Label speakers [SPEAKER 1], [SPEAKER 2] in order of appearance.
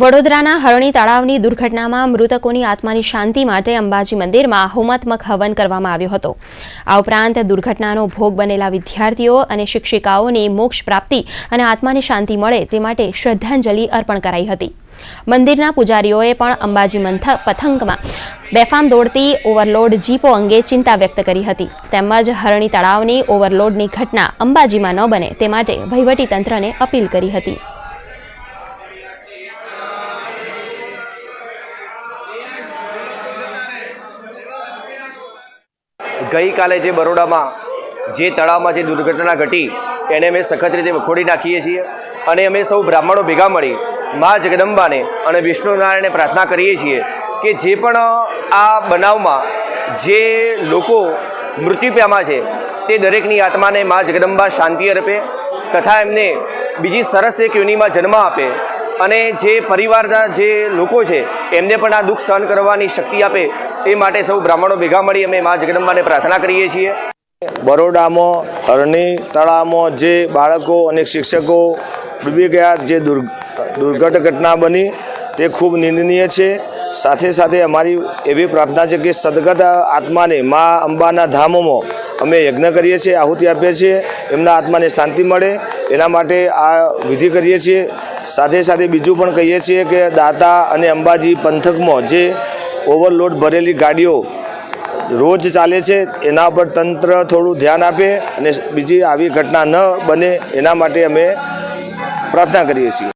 [SPEAKER 1] વડોદરાના હરણી તળાવની દુર્ઘટનામાં મૃતકોની આત્માની શાંતિ માટે અંબાજી મંદિરમાં હોમાત્મક હવન કરવામાં આવ્યો હતો. આ ઉપરાંત દુર્ઘટનાનો ભોગ બનેલા વિદ્યાર્થીઓ અને શિક્ષિકાઓની મોક્ષ પ્રાપ્તિ અને આત્માની શાંતિ મળે તે માટે શ્રદ્ધાંજલિ અર્પણ કરાઈ હતી. મંદિરના પૂજારીઓએ પણ અંબાજી મંથ પથંગમાં બેફામ દોડતી ઓવરલોડ જીપો અંગે ચિંતા વ્યક્ત કરી હતી. તેમજ હરણી તળાવની ઓવરલોડની ઘટના અંબાજીમાં ન બને તે માટે વહીવટીતંત્રને અપીલ કરી હતી.
[SPEAKER 2] ગઈકાલે જે બરોડામાં જે તળાવમાં જે દુર્ઘટના ઘટી, એને અમે સખત રીતે વખોડી નાખીએ છીએ અને અમે સૌ બ્રાહ્મણો ભેગા મળી મા જગદંબાને અને વિષ્ણુનારાયણને પ્રાર્થના કરીએ છીએ કે જે પણ આ બનાવમાં જે લોકો મૃત્યુ પામ્યા છે, તે દરેકની આત્માને મા જગદંબા શાંતિ અર્પે તથા એમને બીજી સરસ એક યોનિમાં જન્મ આપે અને જે પરિવારના જે લોકો છે, એમને પણ આ દુઃખ સહન કરવાની શક્તિ આપે એ માટે સૌ બ્રાહ્મણો ભેગા મળી અમે મા જગદંબાને પ્રાર્થના કરીએ છીએ.
[SPEAKER 3] બરોડામાં હરણી તળાવમાં જે બાળકો અને શિક્ષકો ડૂબી ગયા, જે દુર્ દુર્ઘટ ઘટના બની, તે ખૂબ નિંદનીય છે. સાથે સાથે અમારી એવી પ્રાર્થના છે કે સદગત આત્માને મા અંબાના ધામોમાં અમે યજ્ઞ કરીએ છીએ, આહુતિ આપીએ છીએ, એમના આત્માને શાંતિ મળે. એના માટે આ વિધિ કરીએ છીએ. સાથે સાથે બીજું પણ કહીએ છીએ કે દાતા અને અંબાજી પંથકમાં જે ઓવરલોડ ભરેલી ગાડીઓ રોજ ચાલે છે, એના પર તંત્ર થોડું ધ્યાન આપે અને બીજી આવી ઘટના ન બને એના માટે અમે પ્રાર્થના કરીએ છીએ.